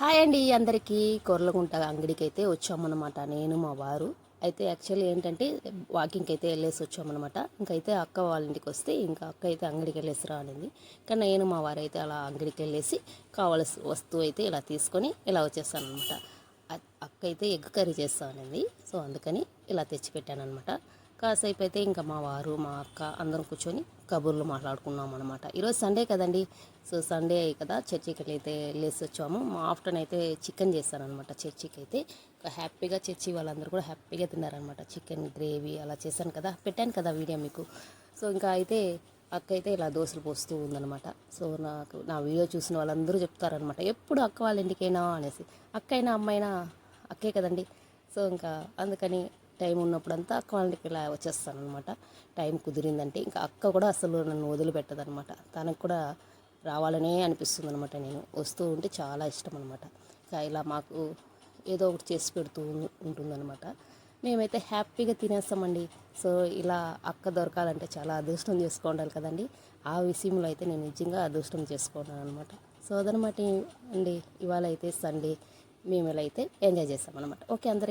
Hi అండి అందరికీ కొర్లగుంట అంగడికి అయితే వచ్చామన్నమాట. నేను మా వారు. అయితే యాక్చువల్లీ ఏంటంటే వాకింగ్కి అయితే వెళ్ళేసి వచ్చామన్నమాట. ఇంకైతే అక్క వాళ్ళ ఇంటికి వస్తే ఇంకా అక్క అయితే అంగడికి వెళ్ళేసి రానింది కానీ నేను మా వారు అయితే అలా అంగడికి వెళ్ళేసి కావాల్సిన వస్తువు అయితే ఇలా తీసుకొని ఇలా వచ్చేస్తాను అనమాట అక్క అయితే ఎగ్ కర్రీ చేస్తా సో అందుకని ఇలా తెచ్చిపెట్టాను అనమాట కాసేపు అయితే ఇంకా మా వారు మా అక్క అందరం కూర్చొని కబుర్లు మాట్లాడుకున్నాం అనమాట ఈరోజు సండే కదండి. సో సండే కదా చర్చికి అయితే లేసి వచ్చాము. మా ఆఫ్టర్నూన్ అయితే చికెన్ చేశానమాట చర్చికి అయితే హ్యాపీగా చర్చి వాళ్ళందరూ కూడా హ్యాపీగా తిన్నారనమాట చికెన్ గ్రేవీ అలా చేశాను కదా. పెట్టాను కదా వీడియో మీకు. సో ఇంకా అయితే అక్క అయితే ఇలా దోశలు పోస్తూ ఉందనమాట సో నాకు నా వీడియో చూసిన వాళ్ళందరూ చెప్తారనమాట ఎప్పుడు అక్క వాళ్ళ ఇంటికైనా అనేసి. అక్క అయినా అమ్మైనా అక్కే కదండి. సో ఇంకా అందుకని టైం ఉన్నప్పుడంతా అక్క వాళ్ళకి ఇలా వచ్చేస్తాను అనమాట టైం కుదిరిందంటే ఇంకా అక్క కూడా అసలు నన్ను వదిలిపెట్టదనమాట తనకు కూడా రావాలనే అనిపిస్తుంది అనమాట నేను. వస్తూ ఉంటే చాలా ఇష్టం అనమాట ఇంకా ఇలా మాకు ఏదో ఒకటి చేసి పెడుతూ ఉంటుందన్నమాట. మేమైతే హ్యాపీగా తినేస్తామండి. సో ఇలా అక్క దొరకాలంటే చాలా అదృష్టం చేసుకోవాలి కదండి. ఆ విషయంలో అయితే నేను నిజంగా అదృష్టం చేసుకున్నాను అనమాట సో అదనమాట అండి. ఇవాళ అయితే సండే. మేము ఇలా అయితే ఎంజాయ్ చేస్తామన్నమాట. ఓకే అందరికి